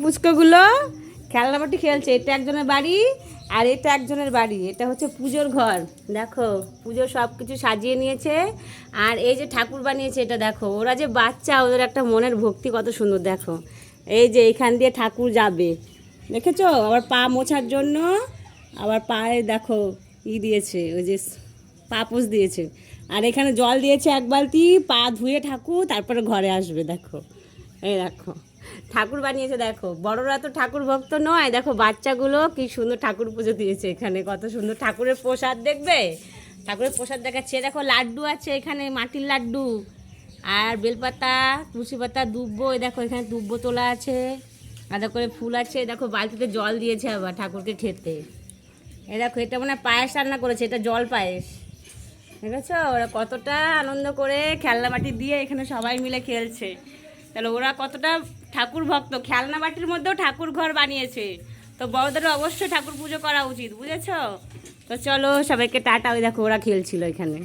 পুচকোগুলো খেলনাবাটি খেলছে। এটা একজনের বাড়ি আর এটা একজনের বাড়ি। এটা হচ্ছে পুজোর ঘর। দেখো, পুজোর সব কিছু সাজিয়ে নিয়েছে। আর এই যে ঠাকুর বানিয়েছে এটা দেখো, ওরা যে বাচ্চা, ওদের একটা মনের ভক্তি কত সুন্দর, দেখো। এই যে এখান দিয়ে ঠাকুর যাবে। দেখেছ? আবার পা মোছার জন্য আবার পায়ে দেখো ই দিয়েছে, ওই যে পাপোস দিয়েছে। আর এখানে জল দিয়েছে এক বালতি, পা ধুয়ে ঠাকুর, তারপরে ঘরে আসবে, দেখো। এই দেখো, ঠাকুর বানিয়েছে, দেখো। বড়রা তো ঠাকুর ভক্ত নয়। দেখো, বাচ্চাগুলো কি সুন্দর ঠাকুর পুজো দিয়েছে এখানে। কত সুন্দর ঠাকুরের প্রসাদ, দেখবে? ঠাকুরের প্রসাদ দেখাচ্ছে। দেখো, লাড্ডু আছে এখানে, মাটির লাড্ডু। আর বেলপাতা, তুলসী পাতা, দুব্বো, এই দেখো, এখানে দুব্বো তোলা আছে। আদা করে ফুল আছে। দেখো, বালতিতে জল দিয়েছে আবার ঠাকুরকে খেতে। এ দেখো, এটা মানে পায়েস রান্না করেছে, এটা জল পায়েস। দেখেছ? ওরা কতটা আনন্দ করে খেলনা মাটি দিয়ে এখানে সবাই মিলে খেলছে। তাহলে ওরা কতটা ঠাকুর ভক্ত? খেলনা বাটির মধ্যেও ঠাকুর ঘর বানিয়েছে। তো বড়দের অবশ্যই ঠাকুর পুজো করা উচিত, বুঝেছ? তো চলো সবাইকে টাটা, ওই দেখো ওরা খেলছিল এখানে।